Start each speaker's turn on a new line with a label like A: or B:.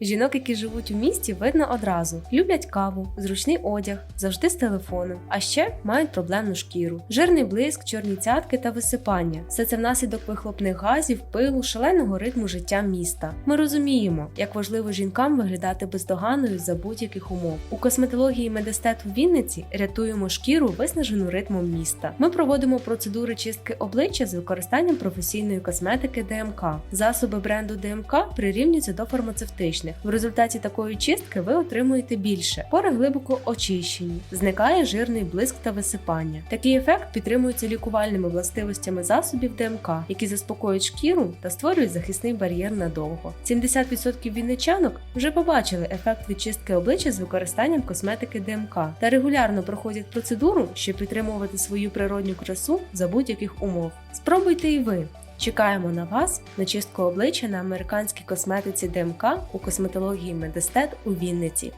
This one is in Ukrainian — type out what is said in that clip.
A: Жінок, які живуть у місті, видно одразу. Люблять каву, зручний одяг, завжди з телефоном, а ще мають проблемну шкіру, жирний блиск, чорні цятки та висипання. Все це внаслідок вихлопних газів, пилу, шаленого ритму життя міста. Ми розуміємо, як важливо жінкам виглядати бездоганною за будь-яких умов. У косметології медестет у Вінниці рятуємо шкіру, виснажену ритмом міста. Ми проводимо процедури чистки обличчя з використанням професійної косметики ДМК. Засоби бренду ДМК прирівнюються до фармацевтичних. В результаті такої чистки ви отримуєте більше. Пори глибоко очищені, зникає жирний блиск та висипання. Такий ефект підтримується лікувальними властивостями засобів ДМК, які заспокоюють шкіру та створюють захисний бар'єр надовго. 70% вінничанок вже побачили ефект від чистки обличчя з використанням косметики ДМК та регулярно проходять процедуру, щоб підтримувати свою природню красу за будь-яких умов. Спробуйте і ви. Чекаємо на вас на чистку обличчя на американській косметиці ДМК у косметології Медестет у Вінниці.